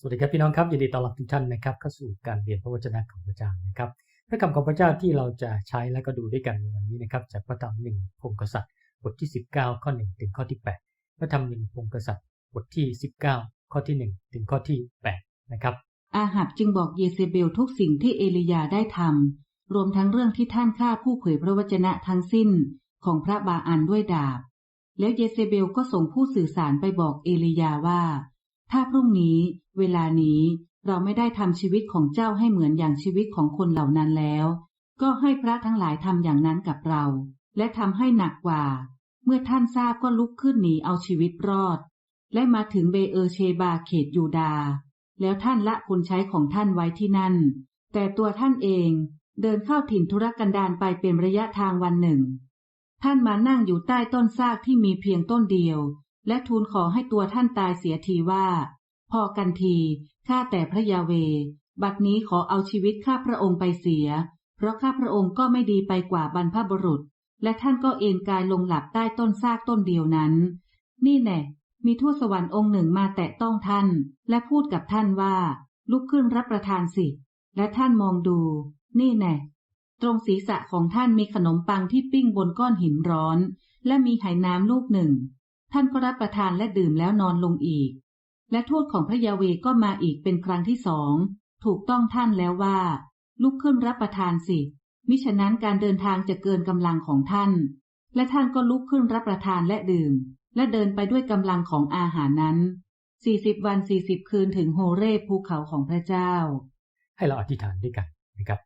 สวัสดีครับพี่น้องครับยินดีต้อนรับทุกท่านนะครับเข้าสู่การเรียนพระวจนะของพระเจ้านะครับพระคำของพระเจ้าที่เราจะใช้และก็ดูด้วยกันในวันนี้นะครับจากพระธรรมหนึ่งพงกษัตริย์ บทที่ 19 ข้อ 1 ถึงข้อที่ 8 พระธรรมหนึ่งพงกษัตริย์ บทที่ 19 ข้อที่ 1 ถึงข้อที่ 8 นะครับ อาหับจึงบอกเยเซเบลทุกสิ่งที่เอลียาได้ทำรวมทั้งเรื่องที่ท่านฆ่าผู้เผยพระวจนะทั้งสิ้นของพระบาอันด้วยดาบ แล้วเยเซเบลก็ส่งผู้สื่อสารไปบอกเอลียาว่า ถ้าพรุ่งนี้ เวลานี้เราไม่ได้ทำชีวิตของเจ้าให้เหมือนอย่างชีวิตของคนเหล่านั้นแล้ว ก็ให้พระทั้งหลายทำอย่างนั้นกับเรา และทำให้หนักกว่า เมื่อท่านทราบก็ลุกขึ้นหนีเอาชีวิตรอด และมาถึงเบเออเชบาเขตยูดาห์แล้วท่านละคนใช้ของท่านไว้ที่นั่น แต่ตัวท่านเองเดินเข้าถิ่นธุรกันดารไปเป็นระยะทางวันหนึ่ง ท่านมานั่งอยู่ใต้ต้นซากที่มีเพียงต้นเดียว และทูลขอให้ตัวท่านตายเสียทีว่า พอกันที ข้าแต่พระยาเว บัดนี้ขอเอาชีวิตข้าพระองค์ไปเสีย เพราะข้าพระองค์ก็ไม่ดีไปกว่าบรรพบุรุษ และท่านก็เอนกายลงหลับใต้ต้นซากต้นเดียวนั้น นี่แน่มีทูตสวรรค์องค์หนึ่งมาแตะต้องท่าน และพูดกับท่านว่า ลุกขึ้นรับประทานสิ และท่านมองดู นี่แน่ตรงศีรษะของท่านมีขนมปังที่ปิ้งบนก้อนหินร้อน และมีไหน้ำลูกหนึ่ง ท่านก็รับประทานและดื่มแล้วนอนลงอีก และทูตของพระยาเวก็มาอีกเป็นครั้งที่สอง ถูกต้องท่านแล้วว่า ลุกขึ้นรับประทานสิ มิฉะนั้นการเดินทางจะเกินกำลังของท่าน และท่านก็ลุกขึ้นรับประทานและดื่ม และเดินไปด้วยกำลังของอาหารนั้นสี่สิบวันสี่สิบคืนถึงโฮเรบภูเขาของพระเจ้า ให้เราอธิษฐานด้วยกันนะครับ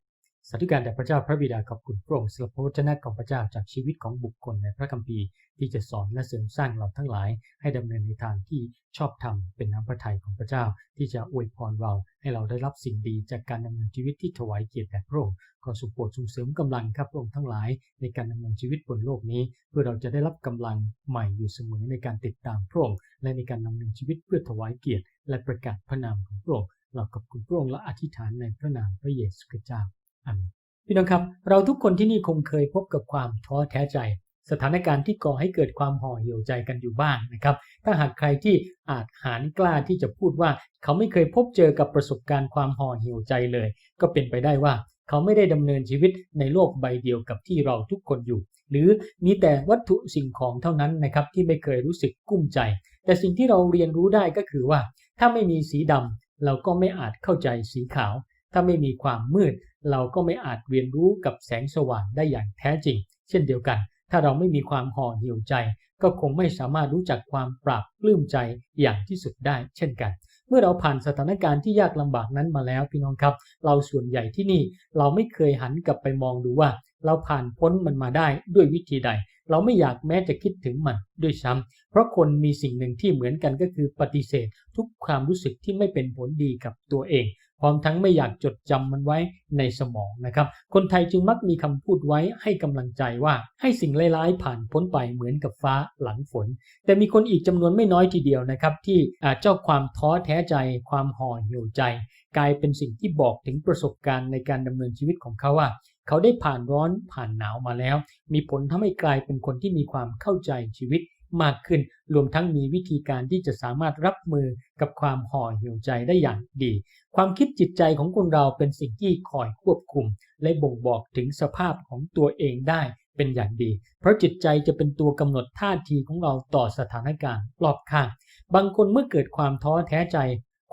สาธุการแด่พระเจ้าพระบิดาขอบคุณพระองค์สำหรับพระวจนะของพระเจ้าจากชีวิตของบุคคลในพระคัมภีร์ที่จะสอนและเสริมสร้างเราทั้งหลาย ให้ดำเนินในทางที่ชอบธรรมเป็นน้ำพระทัยของพระเจ้า ที่จะอวยพรเราให้เราได้รับสิ่งดีจากการดำเนินชีวิตที่ถวายเกียรติแด่พระองค์ขอสุโปรดส่งเสริมกำลังครับพระองค์ทั้งหลาย ในการดำเนินชีวิตบนโลกนี้ เพื่อเราจะได้รับกำลังใหม่อยู่เสมอในการติดตามพระองค์และในการดำเนินชีวิตเพื่อถวายเกียรติ และประกาศพระนามของพระองค์เราขอบคุณพระองค์และอธิษฐานในพระนามพระเยซูคริสต์เจ้า พี่น้องครับ เราทุกคนที่นี่คงเคยพบกับความท้อแท้ใจ สถานการณ์ที่ก่อให้เกิดความห่อเหี่ยวใจกันอยู่บ้างนะครับ ถ้าหากใครที่อาจหารกล้าที่จะพูดว่า เขาไม่เคยพบเจอกับประสบการณ์ความห่อเหี่ยวใจเลย ก็เป็นไปได้ว่าเขาไม่ได้ดำเนินชีวิตในโลกใบเดียวกับที่เราทุกคนอยู่ หรือมีแต่วัตถุสิ่งของเท่านั้นนะครับที่ไม่เคยรู้สึกกุ้มใจ แต่สิ่งที่เราเรียนรู้ได้ก็คือว่า ถ้าไม่มีสีดำเราก็ไม่อาจเข้าใจสีขาว ถ้าไม่มีความมืด เราก็ไม่อาจเรียนรู้กับแสงสว่างได้อย่างแท้จริง เช่นเดียวกัน ถ้าเราไม่มีความห่อเหี่ยวใจ ก็คงไม่สามารถรู้จักความปราบปลื้มใจอย่างที่สุดได้ เช่นกัน เมื่อเราผ่านสถานการณ์ที่ยากลำบากนั้นมาแล้วพี่น้องครับ เราส่วนใหญ่ที่นี่เราไม่เคยหันกลับไปมองดูว่า เราผ่านพ้นมันมาได้ด้วยวิธีใด เราไม่อยากแม้จะคิดถึงมันด้วยซ้ำเพราะคนมีสิ่งหนึ่งที่เหมือนกันก็คือปฏิเสธ ทุกความรู้สึกที่ไม่เป็นผลดีกับตัวเอง พร้อมทั้งไม่อยากจดจำมันไว้ในสมองนะครับ คนไทยจึงมักมีคำพูดไว้ให้กำลังใจว่าให้สิ่งร้ายๆผ่านพ้นไปเหมือนกับฟ้าหลังฝน แต่มีคนอีกจำนวนไม่น้อยทีเดียวนะครับ ที่อาเจ้าความท้อแท้ใจ ความห่อเหี่ยวใจ กลายเป็นสิ่งที่บอกถึงประสบการณ์ในการดำเนินชีวิตของเขาว่าเขาได้ผ่านร้อนผ่านหนาวมาแล้ว มีผลทำให้กลายเป็นคนที่มีความเข้าใจชีวิต มากขึ้น รวมทั้งมีวิธีการที่จะสามารถรับมือกับความห่อเหี่ยวใจได้อย่างดี ความคิดจิตใจของคนเราเป็นสิ่งที่คอยควบคุม และบ่งบอกถึงสภาพของตัวเองได้เป็นอย่างดี เพราะจิตใจจะเป็นตัวกำหนดท่าทีของเราต่อสถานการณ์รอบข้าง บางคนเมื่อเกิดความท้อแท้ใจ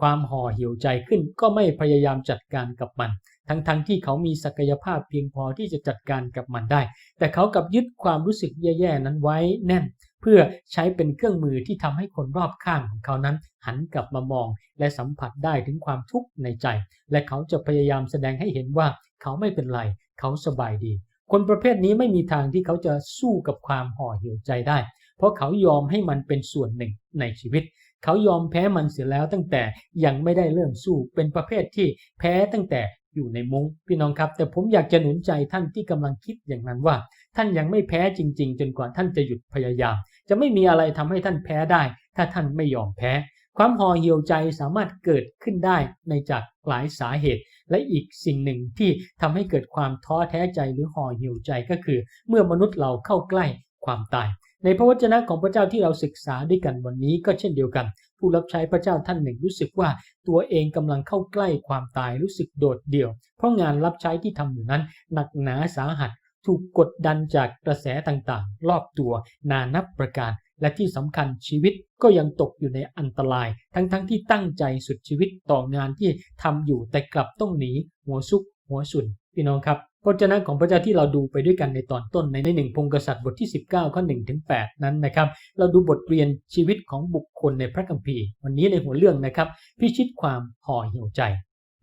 ความห่อเหี่ยวใจขึ้น ก็ไม่พยายามจัดการกับมัน ทั้งๆทที่เขามีศักยภาพเพียงพอที่จะจัดการกับมันได้ แต่เขากลับยึดความรู้สึกแย่ๆนั้นไว้แน่น เพื่อใช้เป็นเครื่องมือที่ทำให้คนรอบข้างของเขานั้น หันกลับมามอง และสัมผัสได้ถึงความทุกข์ในใจ และเขาจะพยายามแสดงให้เห็นว่าเขาไม่เป็นไร เขาสบายดี คนประเภทนี้ไม่มีทางที่เขาจะสู้กับความห่อเหี่ยวใจได้ เพราะเขายอมให้มันเป็นส่วนหนึ่งในชีวิต เขายอมแพ้มันเสียแล้วตั้งแต่ยังไม่ได้เริ่มสู้เป็นประเภทที่แพ้ตั้งแต่อยู่ในมุง้งพี่น้องครับ แต่ผมอยากจะหนุนใจท่านที่กำลังคิดอย่างนั้นว่า ท่านยังไม่แพ้จริง ๆ จนกว่าท่านจะหยุดพยายาม จะไม่มีอะไรทำให้ท่านแพ้ได้ ถ้าท่านไม่ยอมแพ้ ความห่อเหี่ยวใจสามารถเกิดขึ้นได้ในจากหลายสาเหตุ และอีกสิ่งหนึ่งที่ทำให้เกิดความท้อแท้ใจหรือห่อเหี่ยวใจก็คือ เมื่อมนุษย์เราเข้าใกล้ความตาย ในพระวจนะของพระเจ้าที่เราศึกษาด้วยกันวันนี้ก็เช่นเดียวกันผู้รับใช้พระเจ้าท่านหนึ่งรู้สึกว่าตัวเองกำลังเข้าใกล้ความตายรู้สึกโดดเดี่ยว เพราะงานรับใช้ที่ทำอยู่นั้นหนักหนาสาหัส ถูกกดดันจากกระแสต่างๆ รอบตัวนานับประการ และที่สำคัญชีวิตก็ยังตกอยู่ในอันตราย ทั้งๆที่ตั้งใจสุดชีวิตต่องานที่ทำอยู่แต่กลับต้องหนีหัวซุกหัวสุนพี่น้องครับพระเจ้าของพระเจ้าที่เราดูไปด้วยกันในตอนต้นในในหนึ่งพงกษัตริย์บทที่ 19 ข้อ1ถึง8นั้นนะครับ เราดูบทเรียนชีวิตของบุคคลในพระคัมภีร์ วันนี้ในหัวเรื่องนะครับ พิชิตความห่อเหี่ยวใจ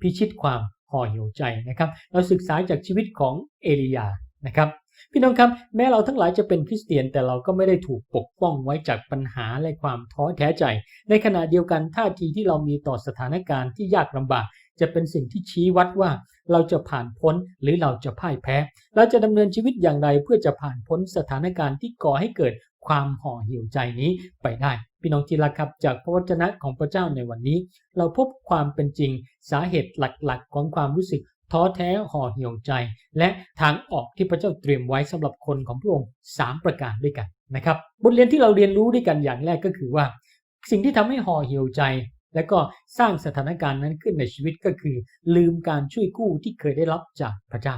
พิชิตความห่อเหี่ยวใจนะครับ เราศึกษาจากชีวิตของเอลียา นะครับพี่น้องครับแม้เราทั้งหลายจะเป็นคริสเตียนแต่เราก็ไม่ได้ถูกปกป้องไว้จากปัญหาและความท้อแท้ใจ ในขณะเดียวกันท่าทีที่เรามีต่อสถานการณ์ที่ยากลำบาก จะเป็นสิ่งที่ชี้วัดว่าเราจะผ่านพ้นหรือเราจะพ่ายแพ้ เราจะดำเนินชีวิตอย่างไรเพื่อจะผ่านพ้นสถานการณ์ที่ก่อให้เกิดความห่อเหี่ยวใจนี้ไปได้ พี่น้องที่รักครับจากพระวจนะของพระเจ้าในวันนี้ เราพบความเป็นจริงสาเหตุหลักๆ ของความรู้สึก ท้อแท้ห่อเหี่ยวใจ และทางออกที่พระเจ้าเตรียมไว้สำหรับคนของพระองค์3ประการด้วยกันนะครับบทเรียนที่เราเรียนรู้ด้วยกันอย่างแรกก็คือว่า สิ่งที่ทำให้ห่อเหี่ยวใจ และก็สร้างสถานการณ์นั้นขึ้นในชีวิตก็คือ ลืมการช่วยกู้ที่เคยได้รับจากพระเจ้า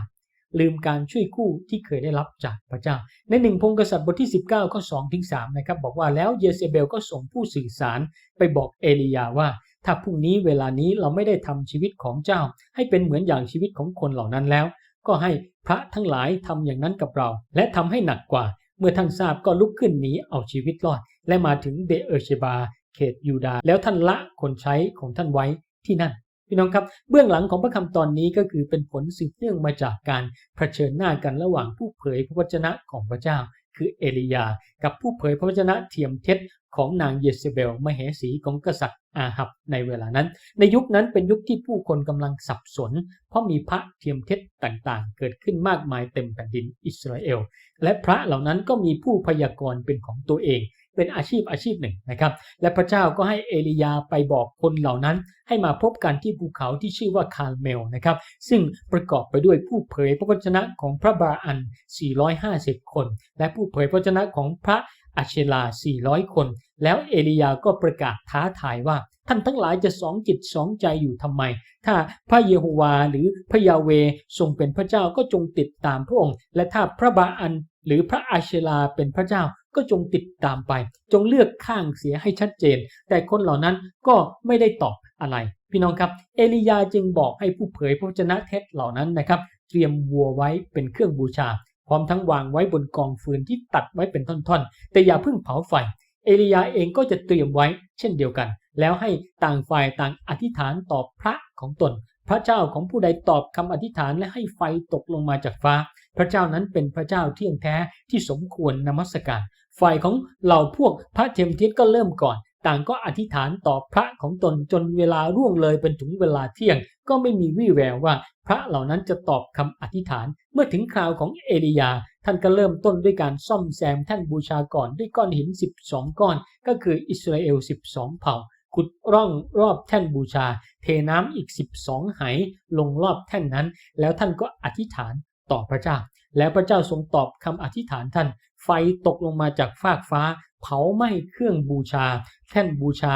ลืมการช่วยกู้ที่เคยได้รับจากพระเจ้า ในหนึ่งพงกษัตริย์บทที่ 19ข้อ2ถึง3นะครับบอกว่าแล้วเยเซเบลก็ส่งผู้สื่อสารไปบอกเอลียาว่า ถ้าพรุ่งนี้เวลานี้เราไม่ได้ทำชีวิตของเจ้า ให้เป็นเหมือนอย่างชีวิตของคนเหล่านั้นแล้ว ก็ให้พระทั้งหลายทำอย่างนั้นกับเรา และทำให้หนักกว่า เมื่อท่านทราบก็ลุกขึ้นหนีเอาชีวิตรอด และมาถึงเบเอเชบา เขตยูดา แล้วท่านละคนใช้ของท่านไว้ที่นั่นพี่น้องครับเบื้องหลังของพระคำตอนนี้ก็คือเป็นผลสืบเนื่องมาจากการเผชิญหน้ากันระหว่างผู้เผยพระวจนะของพระเจ้าคือเอลียา กับผู้เผยพระวจนะเทียมเท็จของนางเยเซเบลมเหสีของกษัตริย์อาหับในเวลานั้น ในยุคนั้นเป็นยุคที่ผู้คนกำลังสับสน เพราะมีพระเทียมเท็จต่างๆ เกิดขึ้นมากมายเต็มแผ่นดินอิสราเอล และพระเหล่านั้นก็มีผู้พยากรณ์เป็นของตัวเอง เป็นอาชีพอาชีพหนึ่งนะครับ และพระเจ้าก็ให้เอลียาไปบอกคนเหล่านั้น ให้มาพบกันที่ภูเขาที่ชื่อว่าคาร์เมลนะครับ ซึ่งประกอบไปด้วยผู้เผยพระวจนะของพระบาอัน 450 คน และผู้เผยพระวจนะของพระอาเชลา 400 คน แล้วเอลียาก็ประกาศท้าทายว่า ท่านทั้งหลายจะสองจิตสองใจอยู่ทำไม ถ้าพระเยโฮวาหรือพระยาเวทรงเป็นพระเจ้าก็จงติดตามพระองค์ และถ้าพระบาอันหรือพระอาเชลาเป็นพระเจ้าก็จงติดตามไป จงเลือกข้างเสียให้ชัดเจน แต่คนเหล่านั้นก็ไม่ได้ตอบอะไร พี่น้องครับ เอลียาจึงบอกให้ผู้เผยพระวจนะเท็จเหล่านั้นนะครับ เตรียมวัวไว้เป็นเครื่องบูชา พร้อมทั้งวางไว้บนกองฟืนที่ตัดไว้เป็นท่อนๆ แต่อย่าเพิ่งเผาไฟ เอลียาเองก็จะเตรียมไว้เช่นเดียวกัน แล้วให้ต่างฝ่ายต่างอธิษฐานต่อพระของตน พระเจ้าของผู้ใดตอบคำอธิษฐานและให้ไฟตกลงมาจากฟ้า พระเจ้านั้นเป็นพระเจ้าเที่ยงแท้ที่สมควรนมัสการ ฝ่ายของเหล่าพวกพระเทมทิศก็เริ่มก่อน ต่างก็อธิษฐานต่อพระของตนจนเวลาร่วงเลยเป็นถึงเวลาเที่ยง ก็ไม่มีวี่แววว่าพระเหล่านั้นจะตอบคำอธิษฐาน เมื่อถึงคราวของเอลียา ท่านก็เริ่มต้นด้วยการซ่อมแซมแท่นบูชาก่อนด้วยก้อนหิน 12 ก้อน ก็คืออิสราเอล 12 เผ่า ขุดร่องรอบแท่นบูชา เทน้ำอีก 12 ไหลงรอบแท่นนั้น แล้วท่านก็อธิษฐานต่อพระเจ้า แล้วพระเจ้าทรงตอบคำอธิษฐานท่าน ไฟตกลงมาจากฟากฟ้า เผาไหม้เครื่องบูชา แท่นบูชา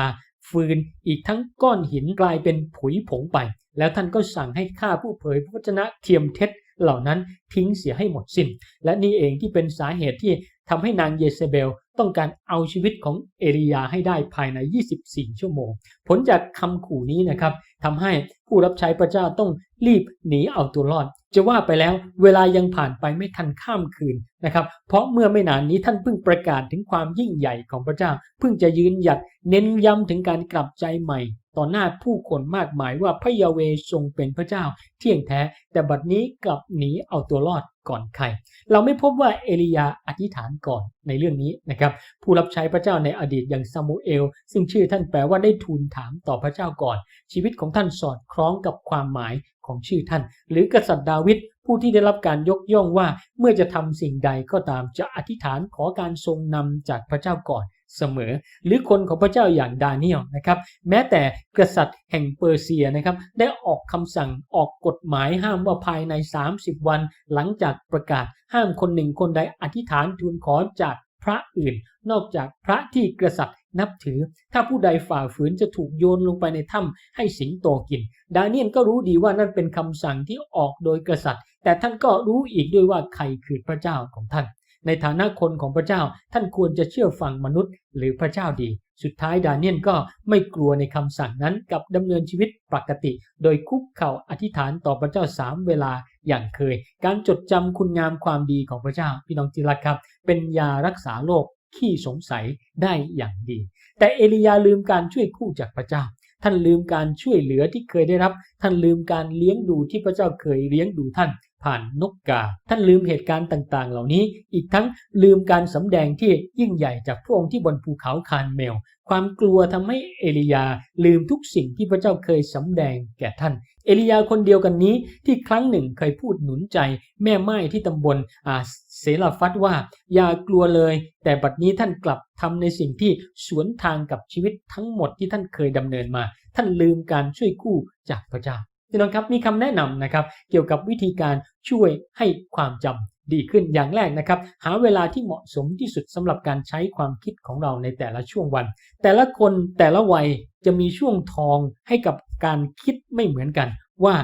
ฟืนอีกทั้งก้อนหินกลายเป็นผุยผงไป แล้วท่านก็สั่งให้ข้าผู้เผยพระวจนะเทียมเท็จ เหล่านั้นทิ้งเสียให้หมดสิน้น และนี่เองที่เป็นสาเหตุที่ทำให้นางเยเซเบลต้องการเอาชีวิตของเอลียาให้ได้ภายใน 24 ชั่วโมง ผลจากคำขู่นี้นะครับทำให้ผู้รับใช้พระเจ้าต้องรีบหนีเอาตัวรอด จะว่าไปแล้วเวลายังผ่านไปไม่ทันข้ามคืนนะครับ เพราะเมื่อไม่นานนี้ท่านเพิ่งประกาศถึงความยิ่งใหญ่ของพระเจ้า เพิ่งจะยืนหยัดเน้นย้ำถึงการกลับใจใหม่ ต่อหน้าผู้คนมากมายว่าพระยาเวทรงเป็นพระเจ้าเที่ยงแท้ แต่บัดนี้กลับหนีเอาตัวรอดก่อนใคร เราไม่พบว่าเอลียาอธิษฐานก่อนในเรื่องนี้นะครับ ผู้รับใช้พระเจ้าในอดีตอย่างซามูเอล ซึ่งชื่อท่านแปลว่าได้ทูลถามต่อพระเจ้าก่อน ชีวิตของท่านสอดคล้องกับความหมายของชื่อท่าน หรือกษัตริย์ดาวิดผู้ที่ได้รับการยกย่องว่าเมื่อจะทำสิ่งใดก็ตามจะอธิษฐานขอการทรงนำจากพระเจ้าก่อน เสมอ หรือคนของพระเจ้าอย่างดาเนียลนะครับ แม้แต่กษัตริย์แห่งเปอร์เซียนะครับ ได้ออกคำสั่งออกกฎหมายห้ามว่าภายใน 30 วัน หลังจากประกาศห้ามคนหนึ่งคนใดอธิษฐานทูลขอจากพระอื่น นอกจากพระที่กษัตริย์นับถือ ถ้าผู้ใดฝ่าฝืนจะถูกโยนลงไปในถ้ำให้สิงโตกิน ดาเนียลก็รู้ดีว่านั่นเป็นคำสั่งที่ออกโดยกษัตริย์ แต่ท่านก็รู้อีกด้วยว่าใครคือพระเจ้าของท่าน ในฐานะคนของพระเจ้าท่านควรจะเชื่อฟังมนุษย์หรือพระเจ้าดี สุดท้ายดาเนียลก็ไม่กลัวในคำสั่งนั้นกับดำเนินชีวิตปกติ โดยคุกเข่าอธิษฐานต่อพระเจ้าสามเวลาอย่างเคย การจดจำคุณงามความดีของพระเจ้าพี่น้องจิรักครับ เป็นยารักษาโรคขี้สงสัยได้อย่างดี แต่เอลียาลืมการช่วยคู่จากพระเจ้าท่านลืมการช่วยเหลือที่เคยได้รับ ท่านลืมการเลี้ยงดูที่พระเจ้าเคยเลี้ยงดูท่าน ผ่านนกกา ท่านลืมเหตุการณ์ต่างๆ เหล่านี้ อีกทั้งลืมการสำแดงที่ยิ่งใหญ่จากพระองค์ที่บนภูเขาคารเมล ความกลัวทำให้เอลียาลืมทุกสิ่งที่พระเจ้าเคยสำแดงแก่ท่าน เอลียาคนเดียวกันนี้ที่ครั้งหนึ่งเคยพูดหนุนใจ แม่ไม้ที่ตำบลอาเซลาฟัตว่า อย่ากลัวเลย แต่บัดนี้ท่านกลับทำในสิ่งที่สวนทางกับชีวิตทั้งหมดที่ท่านเคยดำเนินมา ท่านลืมการช่วยกู้จากพระเจ้า พี่น้องครับมีคำแนะนำนะครับเกี่ยวกับวิธีการช่วยให้ความจำดีขึ้นอย่างแรกนะครับ หาเวลาที่เหมาะสมที่สุดสำหรับการใช้ความคิดของเราในแต่ละช่วงวัน แต่ละคนแต่ละวัยจะมีช่วงทองให้กับการคิดไม่เหมือนกัน ว่า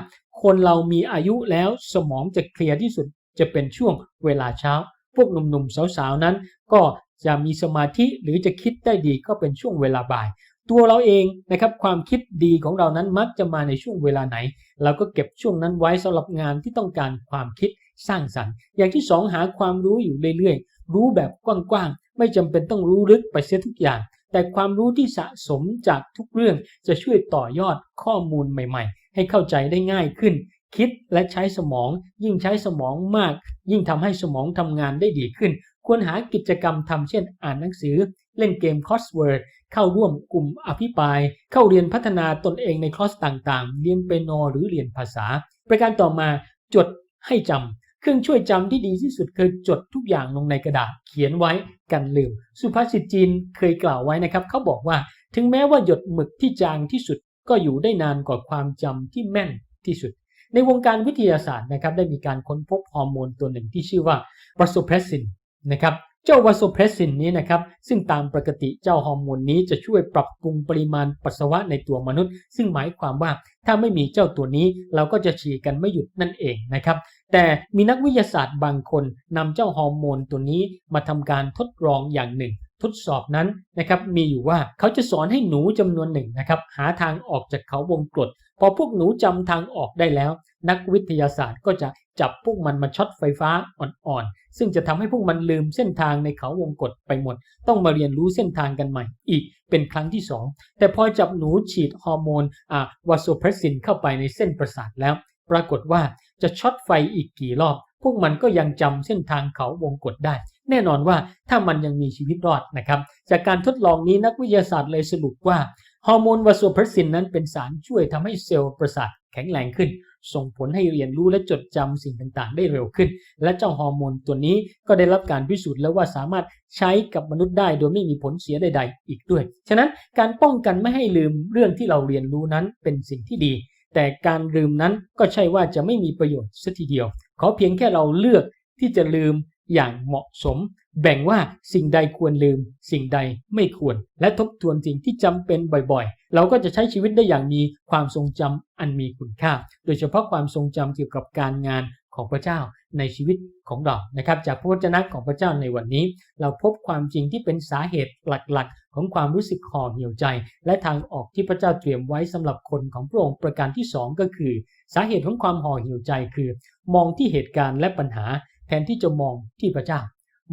คนเรามีอายุแล้วสมองจะเคลียร์ที่สุดจะเป็นช่วงเวลาเช้า พวกหนุ่มๆสาวๆนั้นก็จะมีสมาธิหรือจะคิดได้ดีก็เป็นช่วงเวลาบ่าย ตัวเราเองนะครับความคิดดีของเรานั้นมักจะมาในช่วงเวลาไหน เราก็เก็บช่วงนั้นไว้สำหรับงานที่ต้องการความคิดสร้างสรรค์ อย่างที่สองหาความรู้อยู่เรื่อยๆ รู้แบบกว้างๆ ไม่จำเป็นต้องรู้ลึกไปเสียทุกอย่าง แต่ความรู้ที่สะสมจากทุกเรื่องจะช่วยต่อยอดข้อมูลใหม่ๆ ให้เข้าใจได้ง่ายขึ้น คิดและใช้สมอง ยิ่งใช้สมองมาก ยิ่งทำให้สมองทำงานได้ดีขึ้น ควรหากิจกรรมทำเช่น อ่านหนังสือ เล่นเกมคอสเวิร์ดเข้าร่วมกลุ่มอภิปราย เข้าเรียนพัฒนาตนเองในคอร์สต่างๆ เรียนเปียโนหรือเรียนภาษา ประการต่อมาจดให้จำเครื่องช่วยจำที่ดีที่สุดคือจดทุกอย่างลงในกระดาษเขียนไว้กันลืม สุภาษิตจีนเคยกล่าวไว้นะครับ เขาบอกว่า ถึงแม้ว่าหยดหมึกที่จางที่สุดก็อยู่ได้นานกว่าความจำที่แม่นที่สุด ในวงการวิทยาศาสตร์นะครับได้มีการค้นพบฮอร์โมนตัวหนึ่งที่ชื่อว่า w a s o p r e s s i n นะครับ เจ้าวาโซเพรสซินนี้นะครับซึ่งตามปกติเจ้าฮอร์โมนนี้จะช่วยปรับปรุงปริมาณปัสสาวะในตัวมนุษย์ ซึ่งหมายความว่าถ้าไม่มีเจ้าตัวนี้เราก็จะฉี่กันไม่หยุดนั่นเองนะครับ แต่มีนักวิทยาศาสตร์บางคนนำเจ้าฮอร์โมนตัวนี้มาทำการทดลองอย่างหนึ่งทดสอบนั้นนะครับมีอยู่ว่าเขาจะสอนให้หนูจำนวนหนึ่งนะครับหาทางออกจากเขาวงกฏพอพวกหนูจำทางออกได้แล้ว นักวิทยาศาสตร์ก็จะจับพวกมันมาช็อตไฟฟ้าอ่อนๆ ซึ่งจะทำให้พวกมันลืมเส้นทางในเขาวงกฏไปหมด ต้องมาเรียนรู้เส้นทางกันใหม่ อีกเป็นครั้งที่ 2 แต่พอจับหนูฉีดฮอร์โมนอ่าวาโซเพรสซินเข้าไปในเส้นประสาทแล้ว ปรากฏว่าจะช็อตไฟอีกกี่รอบ พวกมันก็ยังจำเส้นทางเขาวงกฏได้ แน่นอนว่าถ้ามันยังมีชีวิตรอดนะครับ จากการทดลองนี้นักวิทยาศาสตร์เลยสรุปว่าฮอร์โมนวาโซเพรสซินนั้นเป็นสารช่วยทำให้เซลล์ประสาทแข็งแรงขึ้น ส่งผลให้เรียนรู้และจดจำสิ่งต่างๆ ได้เร็วขึ้น และเจ้าฮอร์โมนตัวนี้ก็ได้รับการพิสูจน์แล้วว่าสามารถใช้กับมนุษย์ได้โดยไม่มีผลเสียใด ๆ อีกด้วย ฉะนั้นการป้องกันไม่ให้ลืมเรื่องที่เราเรียนรู้นั้นเป็นสิ่งที่ดี แต่การลืมนั้นก็ใช่ว่าจะไม่มีประโยชน์สัทีเดียว ขอเพียงแค่เราเลือกที่จะลืมอย่างเหมาะสม แบ่งว่าสิ่งใดควรลืม สิ่งใดไม่ควร และทบทวนสิ่งที่จำเป็นบ่อย เราก็จะใช้ชีวิตได้อย่างมีความทรงจำอันมีคุณค่า โดยเฉพาะความทรงจำเกี่ยวกับการงานของพระเจ้าในชีวิตของเรานะครับ จากพระวจนะของพระเจ้าในวันนี้ เราพบความจริงที่เป็นสาเหตุหลักๆ ของความรู้สึกห่อเหี่ยวใจ และทางออกที่พระเจ้าเตรียมไว้สำหรับคนของพระองค์ประการที่สองก็คือ สาเหตุของความห่อเหี่ยวใจคือ มองที่เหตุการณ์และปัญหา แทนที่จะมองที่พระเจ้า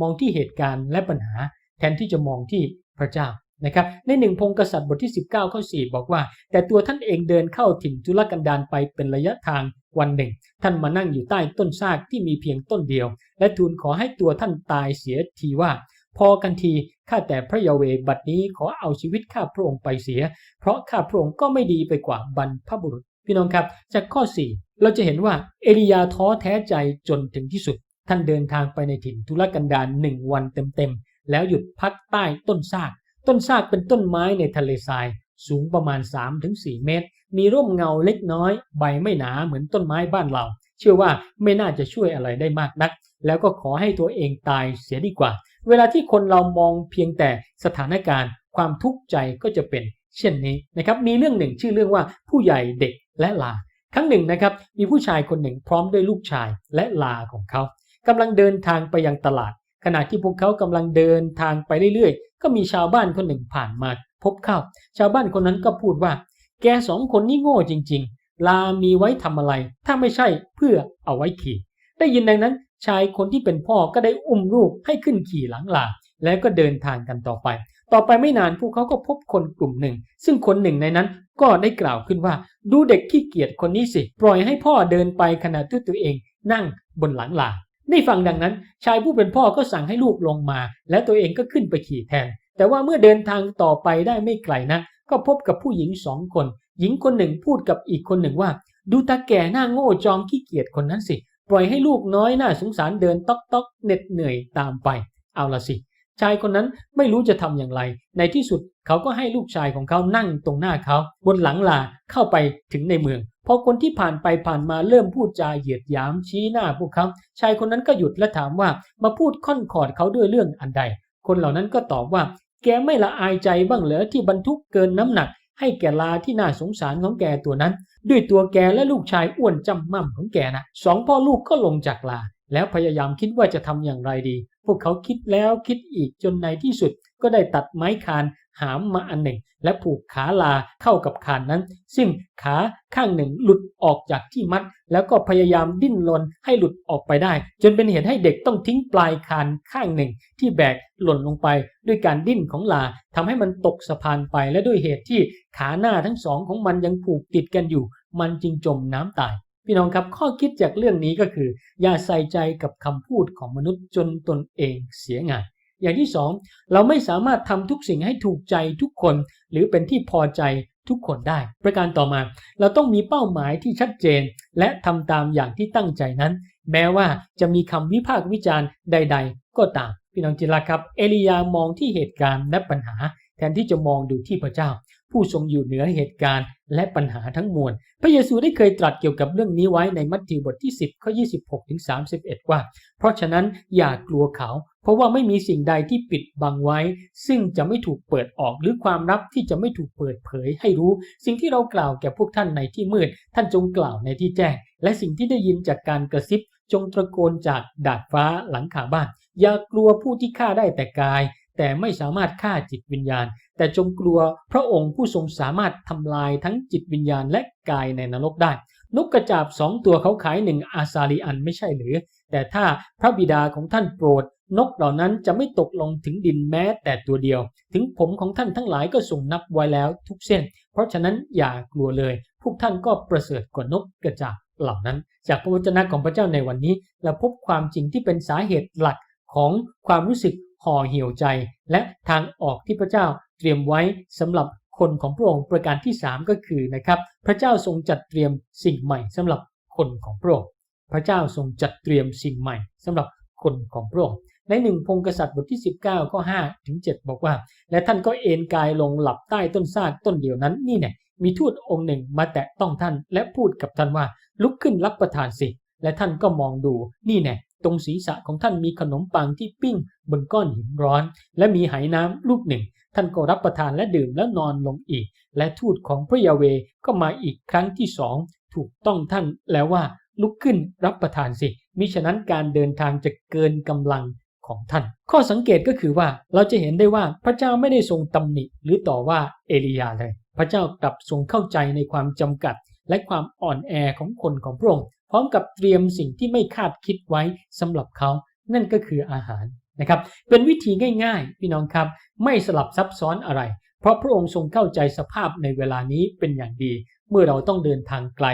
มองที่เหตุการณ์และปัญหา แทนที่จะมองที่พระเจ้า นะครับในหนึ่งพงกษัตริย์บทที่ 19ข้อ4บอกว่า แต่ตัวท่านเองเดินเข้าถิ่นทุรกันดารไปเป็นระยะทางวันหนึ่ง ท่านมานั่งอยู่ใต้ต้นซากที่มีเพียงต้นเดียว และทูลขอให้ตัวท่านตายเสียทีว่า พอกันทีข้าแต่พระยาเวบัดนี้ขอเอาชีวิตข้าพระองค์ไปเสีย เพราะข้าพระองค์ก็ไม่ดีไปกว่าบรรพบุรุษพี่น้องครับ จากข้อ 4 เราจะเห็นว่าเอลียาท้อแท้ใจจนถึงที่สุด ท่านเดินทางไปในถิ่นทุรกันดารหนึ่งวันเต็มๆแล้วหยุดพักใต้ต้นซาก ต้นซากเป็นต้นไม้ในทะเลทราย สูงประมาณ 3-4 เมตร มีร่มเงาเล็กน้อย ใบไม่หนาเหมือนต้นไม้บ้านเรา เชื่อว่าไม่น่าจะช่วยอะไรได้มากนัก แล้วก็ขอให้ตัวเองตายเสียดีกว่า เวลาที่คนเรามองเพียงแต่สถานการณ์ ความทุกข์ใจก็จะเป็นเช่นนี้นะครับมีเรื่องหนึ่งชื่อเรื่องว่าผู้ใหญ่เด็กและลา ครั้งหนึ่งนะครับมีผู้ชายคนหนึ่งพร้อมด้วยลูกชายและลาของเขากำลังเดินทางไปยังตลาด ขณะที่พวกเขากำลังเดินทางไปเรื่อย ก็มีชาวบ้านคนหนึ่งผ่านมาพบเข้า ชาวบ้านคนนั้นก็พูดว่า แกสองคนนี่โง่จริง ๆ ลามีไว้ทำอะไร ถ้าไม่ใช่เพื่อเอาไว้ขี่ได้ยินดังนั้น ชายคนที่เป็นพ่อก็ได้อุ้มลูกให้ขึ้นขี่หลังลาแล้วก็เดินทางกันต่อไป ต่อไปไม่นานพวกเขาก็พบคนกลุ่มหนึ่ง ซึ่งคนหนึ่งในนั้นก็ได้กล่าวขึ้นว่า ดูเด็กขี้เกียจคนนี้สิ ปล่อยให้พ่อเดินไปขณะที่ตัวเองนั่งบนหลังลา ได้ฟังดังนั้น ชายผู้เป็นพ่อก็สั่งให้ลูกลงมา และตัวเองก็ขึ้นไปขี่แทน แต่ว่าเมื่อเดินทางต่อไปได้ไม่ไกลนะ ก็พบกับผู้หญิงสองคน หญิงคนหนึ่งพูดกับอีกคนหนึ่งว่า ดูตาแก่หน้าโง่จอมขี้เกียจคนนั้นสิ ปล่อยให้ลูกน้อยน่าสงสารเดินต๊อกต๊อกเหน็ดเหนื่อยตามไป เอาละสิ ชายคนนั้นไม่รู้จะทำอย่างไร ในที่สุดเขาก็ให้ลูกชายของเขานั่งตรงหน้าเขา บนหลังลาเข้าไปถึงในเมือง พอคนที่ผ่านไปผ่านมาเริ่มพูดจาเหยียดหยามชี้หน้าพวกเขาชายคนนั้นก็หยุดและถามว่ามาพูดค่อนขอดเขาด้วยเรื่องอันใด คนเหล่านั้นก็ตอบว่า แกไม่ละอายใจบ้างเหรอที่บรรทุกเกินน้ำหนัก ให้แกลาที่น่าสงสารของแกตัวนั้น ด้วยตัวแกและลูกชายอ้วนจำม่ำของแกนะสองพ่อลูกก็ลงจากลา แล้วพยายามคิดว่าจะทำอย่างไรดี พวกเขาคิดแล้วคิดอีกจนในที่สุดก็ได้ตัดไม้คาน หามมาอันหนึ่ง และผูกขาลาเข้ากับคานนั้น ซึ่งขาข้างหนึ่งหลุดออกจากที่มัด แล้วก็พยายามดิ้นรนให้หลุดออกไปได้ จนเป็นเหตุให้เด็กต้องทิ้งปลายคานข้างหนึ่ง ที่แบกหล่นลงไปด้วยการดิ้นของลาทำให้มันตกสะพานไปและด้วยเหตุที่ขาหน้าทั้งสองของมันยังผูกติดกันอยู่ มันจึงจมน้ำตายพี่น้องครับข้อคิดจากเรื่องนี้ก็คือ อย่าใส่ใจกับคำพูดของมนุษย์จนตนเองเสียงาน อย่างที่สองเราไม่สามารถทำทุกสิ่งให้ถูกใจทุกคน หรือเป็นที่พอใจทุกคนได้ ประการต่อมา เราต้องมีเป้าหมายที่ชัดเจน และทำตามอย่างที่ตั้งใจนั้น แม้ว่าจะมีคำวิพากษ์วิจารณ์ใด ๆ ก็ตาม พี่น้องจิรักครับ เอลียามองที่เหตุการณ์และปัญหา แทนที่จะมองดูที่พระเจ้า ผู้ทรงอยู่เหนือเหตุการณ์และปัญหาทั้งมวล พระเยซูได้เคยตรัสเกี่ยวกับเรื่องนี้ไว้ในมัทธิวบทที่ 10 ข้อ 26 ถึง 31 ว่า เพราะฉะนั้นอย่ากลัวเขา เพราะว่าไม่มีสิ่งใดที่ปิดบังไว้ ซึ่งจะไม่ถูกเปิดออกหรือความลับที่จะไม่ถูกเปิดเผยให้รู้ สิ่งที่เรากล่าวแก่พวกท่านในที่มืด ท่านจงกล่าวในที่แจ้ง และสิ่งที่ได้ยินจากการกระซิบ จงตะโกนจากดาดฟ้าหลังคาบ้าน อย่ากลัวผู้ที่ฆ่าได้แต่กายแต่ไม่สามารถฆ่าจิตวิญญาณ แต่จงกลัวพระองค์ผู้ทรงสามารถทำลายทั้งจิตวิญญาณและกายในนรกได้ นกกระจาบสองตัวเขาขายหนึ่งอาซาลีอันไม่ใช่หรือ แต่ถ้าพระบิดาของท่านโปรด นกเหล่านั้นจะไม่ตกลงถึงดินแม้แต่ตัวเดียว ถึงผมของท่านทั้งหลายก็ส่งนับไว้แล้วทุกเส้น เพราะฉะนั้นอย่ากลัวเลย พวกท่านก็ประเสริฐกว่านกกระจาบเหล่านั้น จากพระวจนะของพระเจ้าในวันนี้เราพบความจริงที่เป็นสาเหตุหลักของความรู้สึก ห่อเหี่ยวใจ และทางออกที่พระเจ้าเตรียมไว้สำหรับคนของพระองค์ประการที่ 3 ก็คือนะครับ พระเจ้าทรงจัดเตรียมสิ่งใหม่สำหรับคนของพระองค์พระเจ้าทรงจัดเตรียมสิ่งใหม่สำหรับคนของพระองค์ในหนึ่งพงกษัตริย์บทที่ 19ข้อ5ถึง7บอกว่า และท่านก็เอนกายลงหลับใต้ต้นซากต้นเดียวนั้นนี่เนี่ยมีทูตองค์หนึ่งมาแตะต้องท่านและพูดกับท่านว่าลุกขึ้นรับประทานสิ และท่านก็มองดูนี่แน่ ตรงศีรษะของท่านมีขนมปังที่ปิ้งบนก้อนหินร้อน และมีไหน้ำลูกหนึ่ง ท่านก็รับประทานและดื่มแล้วนอนลงอีก และทูตของพระยาเวก็มาอีกครั้งที่สองถูกต้องท่านแล้วว่าลุกขึ้นรับประทานสิมิฉะนั้นการเดินทางจะเกินกำลังของท่าน ข้อสังเกตก็คือว่าเราจะเห็นได้ว่าพระเจ้าไม่ได้ทรงตำหนิหรือต่อว่าเอลียาเลย พระเจ้ากลับทรงเข้าใจในความจำกัดและความอ่อนแอของคนของพระองค์ พร้อมกับเตรียมสิ่งที่ไม่คาดคิดไว้สำหรับเขา นั่นก็คืออาหารนะครับ เป็นวิธีง่าย ๆ พี่น้องครับ ไม่สลับซับซ้อนอะไร เพราะพระองค์ทรงเข้าใจสภาพในเวลานี้เป็นอย่างดี เมื่อเราต้องเดินทางไกล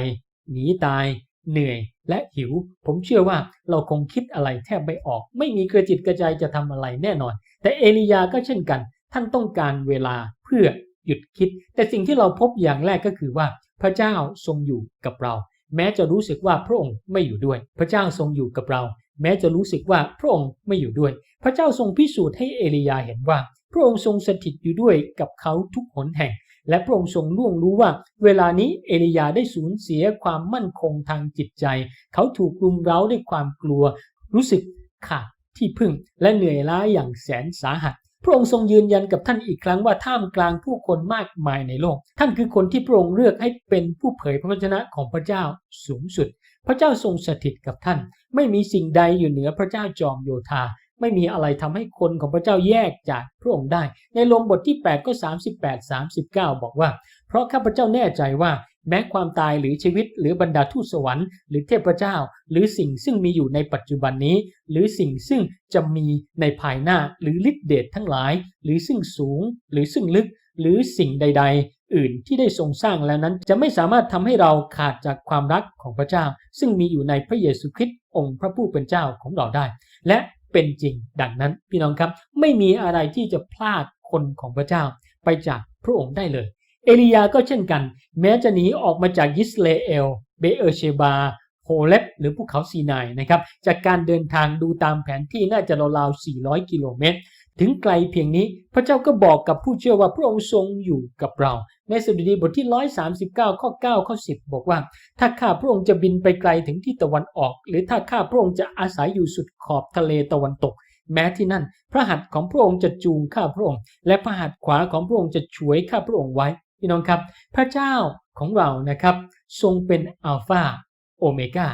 หนีตาย เหนื่อย และหิว ผมเชื่อว่าเราคงคิดอะไรแทบไม่ออก ไม่มีกระจิตกระใจจะทำอะไรแน่นอน แต่เอลียาก็เช่นกัน ท่านต้องการเวลาเพื่อหยุดคิด แต่สิ่งที่เราพบอย่างแรกก็คือว่าพระเจ้าทรงอยู่กับเรา แม้จะรู้สึกว่าพระองค์ไม่อยู่ด้วย พระเจ้าทรงอยู่กับเรา แม้จะรู้สึกว่าพระองค์ไม่อยู่ด้วย พระเจ้าทรงพิสูจน์ให้เอลียาเห็นว่า พระองค์ทรงสถิตอยู่ด้วยกับเขาทุกหนแห่ง และพระองค์ทรงล่วงรู้ว่า เวลานี้เอลียาได้สูญเสียความมั่นคงทางจิตใจ เขาถูกรุมเร้าด้วยความกลัว รู้สึกขาดที่พึ่งและเหนื่อยล้าอย่างแสนสาหัส พระองค์ทรงยืนยันกับท่านอีกครั้งว่าท่ามกลางผู้คนมากมายในโลก ท่านคือคนที่พระองค์เลือกให้เป็นผู้เผยพระวจนะของพระเจ้าสูงสุด พระเจ้าทรงสถิตกับท่าน ไม่มีสิ่งใดอยู่เหนือพระเจ้าจอมโยธา ไม่มีอะไรทำให้คนของพระเจ้าแยกจากพระองค์ได้ ในลมบทที่8ก็38 39 บอกว่า เพราะข้าพเจ้าแน่ใจว่า แม้ความตายหรือชีวิตหรือบรรดาทูตสวรรค์หรือเทพเจ้า หรือสิ่งซึ่งมีอยู่ในปัจจุบันนี้ หรือสิ่งซึ่งจะมีในภายหน้าหรือฤทธิเดชทั้งหลาย หรือซึ่งสูง หรือซึ่งลึก หรือสิ่งใด ๆ อื่นที่ได้ทรงสร้างแล้วนั้น จะไม่สามารถทำให้เราขาดจากความรักของพระเจ้า ซึ่งมีอยู่ในพระเยซูคริสต์องค์พระผู้เป็นเจ้าของเราได้ และเป็นจริงดังนั้นพี่น้องครับ ไม่มีอะไรที่จะพลาดคนของพระเจ้าไปจากพระองค์ได้เลย เอลียาก็เช่นกัน แม้จะหนีออกมาจากยิสเลเอล เบเอเชบาโฮเลบหรือภูเขาซีนายนะครับจากการเดินทางดูตามแผนที่น่าจะราวๆ 400 กิโลเมตร ถึงไกลเพียงนี้พระเจ้าก็บอกกับผู้เชื่อว่าพระองค์ทรงอยู่กับเรา ในสดุดีบทที่ 139 ข้อ 9 ข้อ 10 บอกว่า ถ้าข้าพระองค์จะบินไปไกลถึงที่ตะวันออก หรือถ้าข้าพระองค์จะอาศัยอยู่สุดขอบทะเลตะวันตก แม้ที่นั่น พระหัตถ์ของพระองค์จะจูงข้าพระองค์ และพระหัตถ์ขวาของพระองค์จะช่วยข้าพระองค์ไว้ พี่น้องครับ พระเจ้าของเรานะครับ ทรงเป็นอัลฟาโอเมกา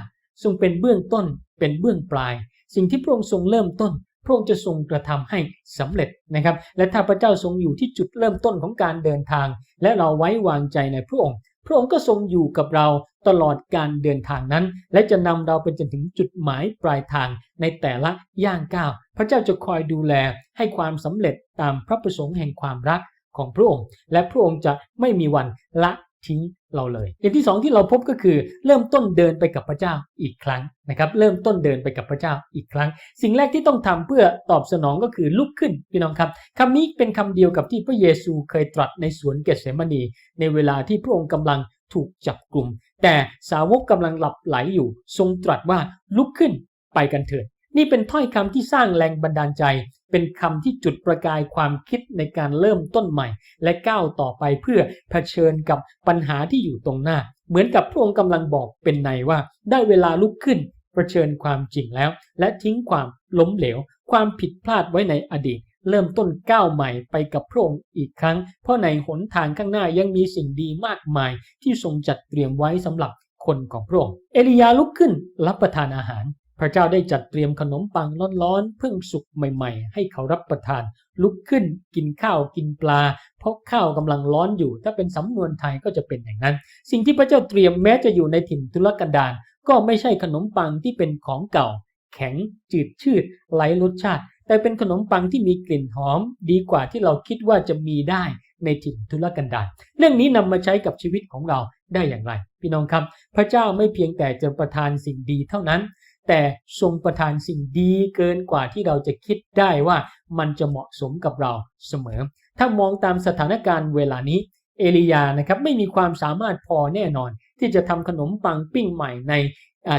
ทรงเป็นเบื้องต้นเป็นเบื้องปลาย สิ่งที่พระองค์ทรงเริ่มต้น พระองค์จะทรงกระทำให้สำเร็จนะครับ และถ้าพระเจ้าทรงอยู่ที่จุดเริ่มต้นของการเดินทาง และเราไว้วางใจในพระองค์พระองค์ก็ทรงอยู่กับเราตลอดการเดินทางนั้น และจะนำเราไปจนถึงจุดหมายปลายทางในแต่ละย่างก้าว พระเจ้าจะคอยดูแลให้ความสำเร็จตามพระประสงค์แห่งความรัก ของพระองค์ และพระองค์จะไม่มีวันละทิ้งเราเลย อย่างที่สองที่เราพบก็คือ เริ่มต้นเดินไปกับพระเจ้าอีกครั้งนะครับ เริ่มต้นเดินไปกับพระเจ้าอีกครั้ง สิ่งแรกที่ต้องทำเพื่อตอบสนองก็คือลุกขึ้นพี่น้องครับคำนี้เป็นคำเดียวกับที่พระเยซูเคยตรัสในสวนเกสเซมานีในเวลาที่พระองค์กำลังถูกจับกลุ่ม แต่สาวกกำลังหลับไหลอยู่ ทรงตรัสว่าลุกขึ้นไปกันเถิด นี่เป็นถ้อยคำที่สร้างแรงบันดาลใจ เป็นคำที่จุดประกายความคิดในการเริ่มต้นใหม่ และก้าวต่อไปเพื่อเผชิญกับปัญหาที่อยู่ตรงหน้า เหมือนกับพระองค์กำลังบอกเป็นในว่า ได้เวลาลุกขึ้นเผชิญความจริงแล้ว และทิ้งความล้มเหลว ความผิดพลาดไว้ในอดีตเริ่มต้นก้าวใหม่ไปกับพระองค์อีกครั้ง เพราะในหนทางข้างหน้ายังมีสิ่งดีมากมาย ที่ทรงจัดเตรียมไว้สำหรับคนของพระองค์ เอลียาลุกขึ้นรับประทานอาหาร พระเจ้าได้จัดเตรียมขนมปังร้อนๆเพิ่งสุกใหม่ๆ ให้เขารับประทาน ลุกขึ้นกินข้าวกินปลา เพราะข้าวกำลังร้อนอยู่ ถ้าเป็นสำนวนไทยก็จะเป็นอย่างนั้น สิ่งที่พระเจ้าเตรียมแม้จะอยู่ในถิ่นทุรกันดารก็ไม่ใช่ขนมปังที่เป็นของเก่า แข็งจืดชืดไร้รสชาติ แต่เป็นขนมปังที่มีกลิ่นหอม ดีกว่าที่เราคิดว่าจะมีได้ในถิ่นทุรกันดารเรื่องนี้นำมาใช้กับชีวิตของเราได้อย่างไร พี่น้องครับ พระเจ้าไม่เพียงแต่จะประทานสิ่งดีเท่านั้น แต่ทรงประทานสิ่งดีเกินกว่าที่เราจะคิดได้ว่ามันจะเหมาะสมกับเราเสมอ ถ้ามองตามสถานการณ์เวลานี้เอลียานะครับไม่มีความสามารถพอแน่นอน ที่จะทำขนมปังปิ้งใหม่ใน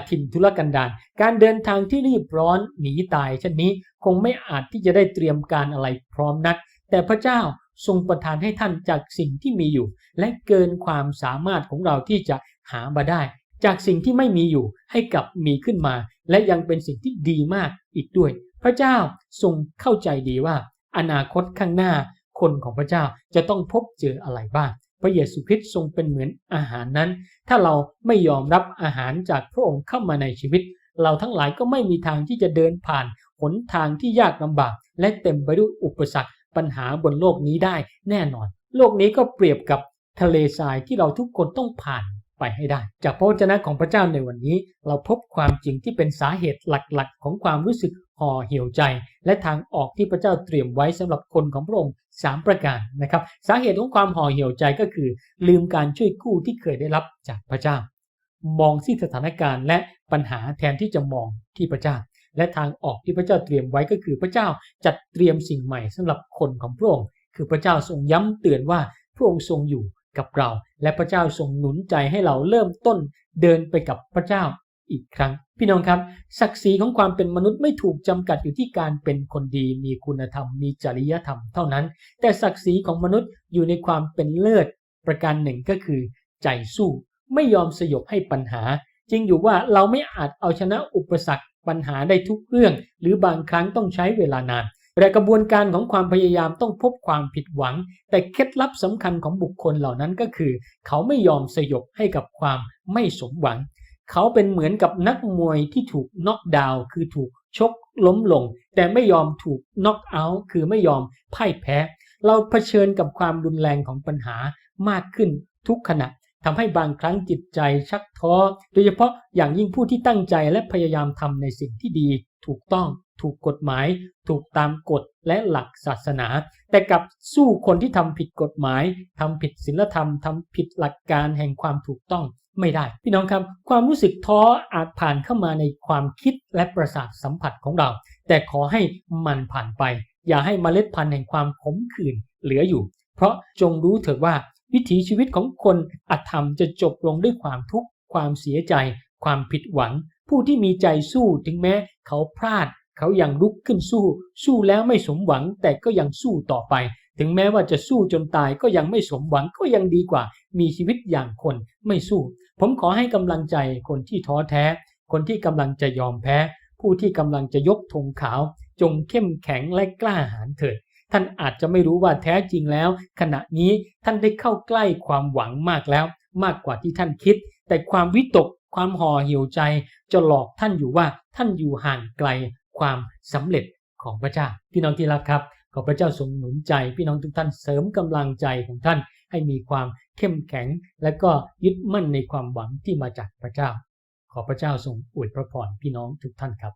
ถิ่นทุรกันดารการเดินทางที่รีบร้อนหนีตายเช่นนี้คงไม่อาจที่จะได้เตรียมการอะไรพร้อมนัก แต่พระเจ้าทรงประทานให้ท่านจากสิ่งที่มีอยู่ และเกินความสามารถของเราที่จะหามาได้ จากสิ่งที่ไม่มีอยู่ให้กลับมีขึ้นมา และยังเป็นสิ่งที่ดีมากอีกด้วย พระเจ้าทรงเข้าใจดีว่า อนาคตข้างหน้าคนของพระเจ้าจะต้องพบเจออะไรบ้าง พระเยซูคริสต์ทรงเป็นเหมือนอาหารนั้น ถ้าเราไม่ยอมรับอาหารจากพระองค์เข้ามาในชีวิต เราทั้งหลายก็ไม่มีทางที่จะเดินผ่านหนทางที่ยากลำบาก และเต็มไปด้วยอุปสรรคปัญหาบนโลกนี้ได้แน่นอน โลกนี้ก็เปรียบกับทะเลทรายที่เราทุกคนต้องผ่าน ไปให้ได้ จากพระวจนะของพระเจ้าในวันนี้ เราพบความจริงที่เป็นสาเหตุหลักๆ ของความรู้สึกห่อเหี่ยวใจ และทางออกที่พระเจ้าเตรียมไว้สำหรับคนของพระองค์สามประการนะครับ สาเหตุของความห่อเหี่ยวใจก็คือ ลืมการช่วยกู้ที่เคยได้รับจากพระเจ้า มองที่สถานการณ์และปัญหาแทนที่จะมองที่พระเจ้า และทางออกที่พระเจ้าเตรียมไว้ก็คือพระเจ้าจัดเตรียมสิ่งใหม่สำหรับคนของพระองค์คือพระเจ้าทรงย้ำเตือนว่าพระองค์ทรงอยู่ กับเรา และพระเจ้าทรงหนุนใจให้เราเริ่มต้นเดินไปกับพระเจ้าอีกครั้ง พี่น้องครับ ศักดิ์ศรีของความเป็นมนุษย์ไม่ถูกจำกัดอยู่ที่การเป็นคนดี มีคุณธรรม มีจริยธรรมเท่านั้น แต่ศักดิ์ศรีของมนุษย์อยู่ในความเป็นเลิศ ประการหนึ่งก็คือ ใจสู้ ไม่ยอมสยบให้ปัญหา จริงอยู่ว่าเราไม่อาจเอาชนะอุปสรรคปัญหาได้ทุกเรื่อง หรือบางครั้งต้องใช้เวลานาน แต่กระบวนการของความพยายามต้องพบความผิดหวัง แต่เคล็ดลับสำคัญของบุคคลเหล่านั้นก็คือ เขาไม่ยอมสยบให้กับความไม่สมหวัง เขาเป็นเหมือนกับนักมวยที่ถูกน็อกดาวน์คือถูกชกล้มลง แต่ไม่ยอมถูกน็อกเอาท์คือไม่ยอมพ่ายแพ้ เราเผชิญกับความรุนแรงของปัญหามากขึ้นทุกขณะทำให้บางครั้งจิตใจชักท้อ โดยเฉพาะอย่างยิ่งผู้ที่ตั้งใจและพยายามทำในสิ่งที่ดี ถูกต้องถูกกฎหมาย ถูกตามกฎและหลักศาสนา แต่กับสู้คนที่ทำผิดกฎหมายทำผิดศีลธรรมทำผิดหลักการแห่งความถูกต้องไม่ได้ พี่น้องครับ ความรู้สึกท้ออาจผ่านเข้ามาในความคิดและประสาทสัมผัสของเรา แต่ขอให้มันผ่านไป อย่าให้เมล็ดพันธุ์แห่งความขมขื่นเหลืออยู่ เพราะจงรู้เถิดว่า วิถีชีวิตของคนอธรรมจะจบลงด้วยความทุกข์ความเสียใจ ความผิดหวัง ผู้ที่มีใจสู้ถึงแม้เขาพลาด เขายังลุกขึ้นสู้ สู้แล้วไม่สมหวังแต่ก็ยังสู้ต่อไป ถึงแม้ว่าจะสู้จนตายก็ยังไม่สมหวังก็ยังดีกว่า มีชีวิตอย่างคนไม่สู้ ผมขอให้กำลังใจคนที่ท้อแท้ คนที่กำลังจะยอมแพ้ ผู้ที่กำลังจะยกธงขาว จงเข้มแข็งและกล้าหาญเถิดท่านอาจจะไม่รู้ว่าแท้จริงแล้ว ขณะนี้ท่านได้เข้าใกล้ความหวังมากแล้ว มากกว่าที่ท่านคิด แต่ความวิตก ความห่อเหี่ยวใจจะหลอกท่านอยู่ว่าท่านอยู่ห่างไกลความสำเร็จของพระเจ้า พี่น้องที่รักครับ ขอพระเจ้าทรงหนุนใจ พี่น้องทุกท่านเสริมกำลังใจของท่านให้มีความเข้มแข็ง และก็ยึดมั่นในความหวังที่มาจากพระเจ้า ขอพระเจ้าทรงอวยพระพรพี่น้องทุกท่านครับ